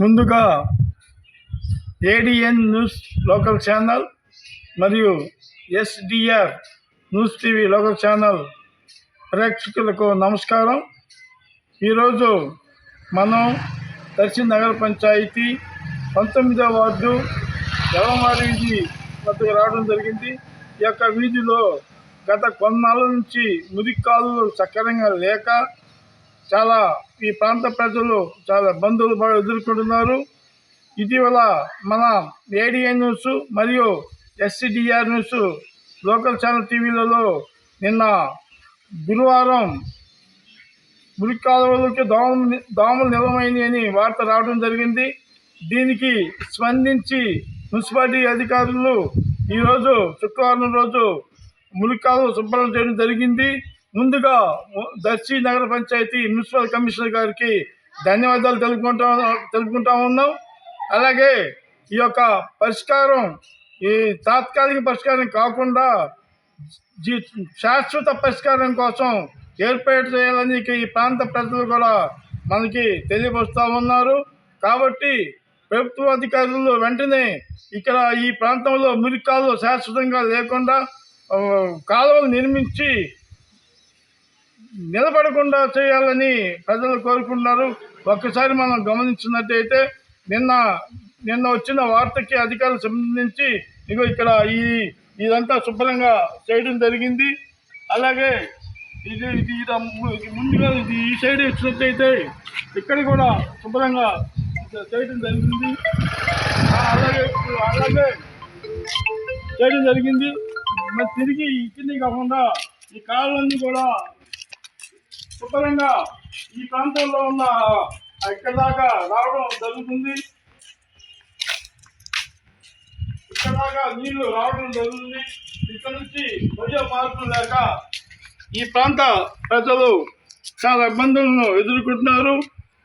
ముందుగా ADN news local channel మరియు SDR news TV local channel ప్రేక్షకులకు నమస్కారం. ఈరోజు మనం దర్శి నగర పంచాయతీ పంతొమ్మిదవ వార్డు ఎలవారి వీధి వద్దకు రావడం జరిగింది. ఈ యొక్క వీధిలో గత కొన్నాళ్ళ నుంచి మురికాలు సక్రమంగా లేక చాలా ఈ ప్రాంత ప్రజలు చాలా ఇబ్బందులు ఎదుర్కొంటున్నారు. ఇటీవల మన ఏడిఎన్ న్యూస్ మరియు ఎస్సిడిఆర్ న్యూస్ లోకల్ ఛానల్ టీవీలలో నిన్న గురువారం మురికాలువలకి దోమలు దోమలు నిలమైంది అని వార్త రావడం జరిగింది. దీనికి స్పందించి మున్సిపాలిటీ అధికారులు ఈరోజు శుక్రవారం రోజు మురికి శుభ్రం చేయడం జరిగింది. ముందుగా దర్శి నగర పంచాయతీ మున్సిపల్ కమిషనర్ గారికి ధన్యవాదాలు తెలుపుకుంటా తెలుపుకుంటా ఉన్నాం. అలాగే ఈ యొక్క పరిష్కారం ఈ తాత్కాలిక పరిష్కారం కాకుండా జీ- శాశ్వత పరిష్కారం కోసం ఏర్పాటు చేయాలని ఈ ప్రాంత ప్రజలు కూడా మనకి తెలియపరుస్తూ ఉన్నారు. కాబట్టి ప్రభుత్వ అధికారులు వెంటనే ఇక్కడ ఈ ప్రాంతంలో మురికాలు శాశ్వతంగా లేకుండా కాలువలు నిర్మించి నిలబడకుండా చేయాలని ప్రజలు కోరుకుంటున్నారు. ఒక్కసారి మనం గమనించినట్టయితే నిన్న నిన్న వచ్చిన వార్తకి అధికారులు సంబంధించి ఇగో ఇక్కడ ఈ ఇదంతా శుభ్రంగా చేయడం జరిగింది. అలాగే ఇది ఇది ఇది ముందుగా ఇది ఈ సైడ్ వచ్చినట్టయితే ఇక్కడ కూడా శుభ్రంగా చేయడం జరిగింది. అలాగే అలాగే చేయడం జరిగింది. మరి తిరిగి ఇక్కడిని కాకుండా ఈ కాళ్ళన్నీ కూడా శుభ్రంగా ఈ ప్రాంతంలో ఉన్న ఇక్కడ దాకా రావడం జరుగుతుంది. ఇక్కడ దాకా నీళ్ళు రావడం జరుగుతుంది. ఇక్కడ నుంచి ప్రజా మార్పులు లేక ఈ ప్రాంత ప్రజలు చాలా ఇబ్బందులను ఎదుర్కొంటున్నారు.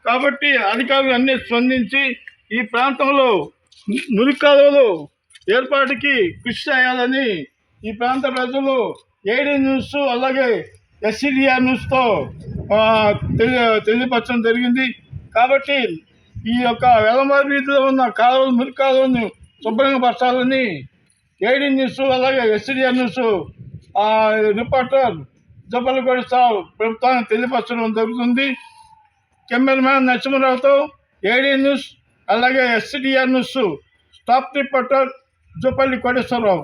కాబట్టి అధికారులు అన్ని స్పందించి ఈ ప్రాంతంలో మురికి ఏర్పాటుకి కృషి చేయాలని ఈ ప్రాంత ప్రజలు ఏడీ న్యూస్ అలాగే ఎస్సీడిఆర్ న్యూస్తో తెలియపరచడం జరిగింది. కాబట్టి ఈ యొక్క వెలమారి వీధిలో ఉన్న కాలువలు మురికాలను శుభ్రంగా పరచాలని ఏడీ న్యూస్ అలాగే ఎస్సీడిఆర్ న్యూస్ రిపోర్టర్ జబ్బలగొడి సావు ప్రభుత్వాన్ని తెలియపరచడం జరుగుతుంది. కెమెరామ్యాన్ నరసింహరావుతో ఏడీ న్యూస్ అలాగే SCDR news staff reporter Jopalli Koteswararao